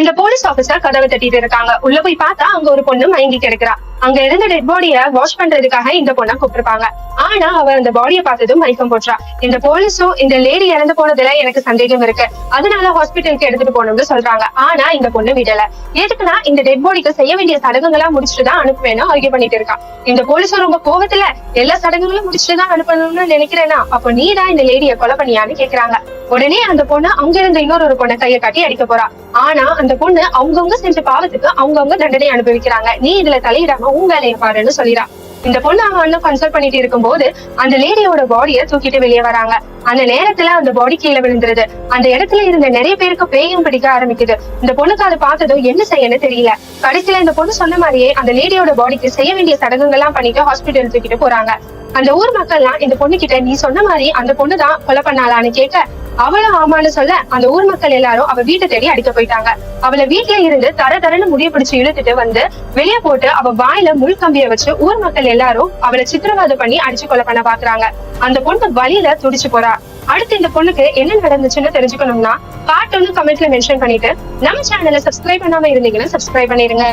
இந்த police officer கதவை தட்டிட்டு இருக்காங்க. உள்ள போய் பார்த்தா அங்க ஒரு பொண்ணு மயங்கி கிடக்குறா. அங்க இருந்த டெட் பாடிய வாஷ் பண்றதுக்காக இந்த பொண்ணை கூப்பிட்டிருப்பாங்க. ஆனா அவ அந்த பாடிய பார்த்ததும் மயக்கம் போட்டுறா இந்த போலீஸோ இந்த லேடி இறந்து போனதுல எனக்கு சந்தேகம் இருக்கு. அதனால ஹாஸ்பிட்டலுக்கு எடுத்துட்டு போனோம்னு சொல்றாங்க. ஆனா இந்த பொண்ணு விடல. எதுக்குன்னா இந்த டெட் பாடிக்கு செய்ய வேண்டிய சடங்குகளா முடிச்சுட்டு தான் அனுப்புவேன்னு ஆர்கியூ பண்ணிட்டு இருக்கான் இந்த போலீஸும் ரொம்ப கோவத்துல எல்லா சடங்குகளும் முடிச்சுட்டு தான் அனுப்பணும்னு நினைக்கிறேன்னா அப்ப நீ தான் இந்த லேடிய கொலை பண்ணியான்னு கேக்குறாங்க. உடனே அந்த பொண்ணு அங்க இருந்த இன்னொரு ஒரு பொண்ணை கையை காட்டி அடிக்க போறா. ஆனா அந்த பொண்ணு அவங்கவுங்க செஞ்ச பாவத்துக்கு அவங்கவுங்க தண்டனை அனுபவிக்கிறாங்க. நீ இதுல தலையிடாம உன் வேலையை பாருன்னு சொல்லிடா இந்த பொண்ணு அவன் அண்ணன் கன்சல்ட் பண்ணிட்டு இருக்கும்போது அந்த லேடியோட பாடிய தூக்கிட்டு வெளியே வராங்க. அந்த நேரத்துல அந்த பாடி கீழே விழுந்துருது. அந்த இடத்துல இருந்த நிறைய பேருக்கு பேயும் பிடிக்க ஆரம்பிக்குது. இந்த பொண்ணுக்கு அதை பார்த்ததும் என்ன செய்யன்னு தெரியல. கடைசியில இந்த பொண்ணு சொன்ன மாதிரியே அந்த லேடியோட பாடிக்கு செய்ய வேண்டிய சடங்குகள்லாம் பண்ணிட்டு ஹாஸ்பிட்டல் தூக்கிட்டு போறாங்க. அந்த ஊர் மக்கள்லாம் இந்த பொண்ணு கிட்ட நீ சொன்ன மாதிரி அந்த பொண்ணு தான் கொலை பண்ணாலான்னு கேட்க அவளும் ஆமான்னு சொல்ல அந்த ஊர் மக்கள் எல்லாரும் அவ வீட்டை தேடி அடிக்க போயிட்டாங்க. அவளை வீட்டுல இருந்து தர தரன்னு முடிய பிடிச்சு இழுத்துட்டு வந்து வெளியே போட்டு அவ வாயில முள் கம்பிய வச்சு ஊர் மக்கள் எல்லாரும் அவளை சித்திரவதை பண்ணி அடிச்சு கொலை பண்ண பாக்குறாங்க. அந்த பொண்ணு வழியில துடிச்சு போறா. அடுத்து இந்த பொண்ணுக்கு என்ன நடந்துச்சுன்னு தெரிஞ்சுக்கணும்னா கார்ட்டூன் கமெண்ட்ல மென்ஷன் பண்ணிட்டு நம்ம சேனலை சப்ஸ்கிரைப் பண்ணாம இருந்தீங்கன்னா சப்ஸ்கிரைப் பண்ணிருங்க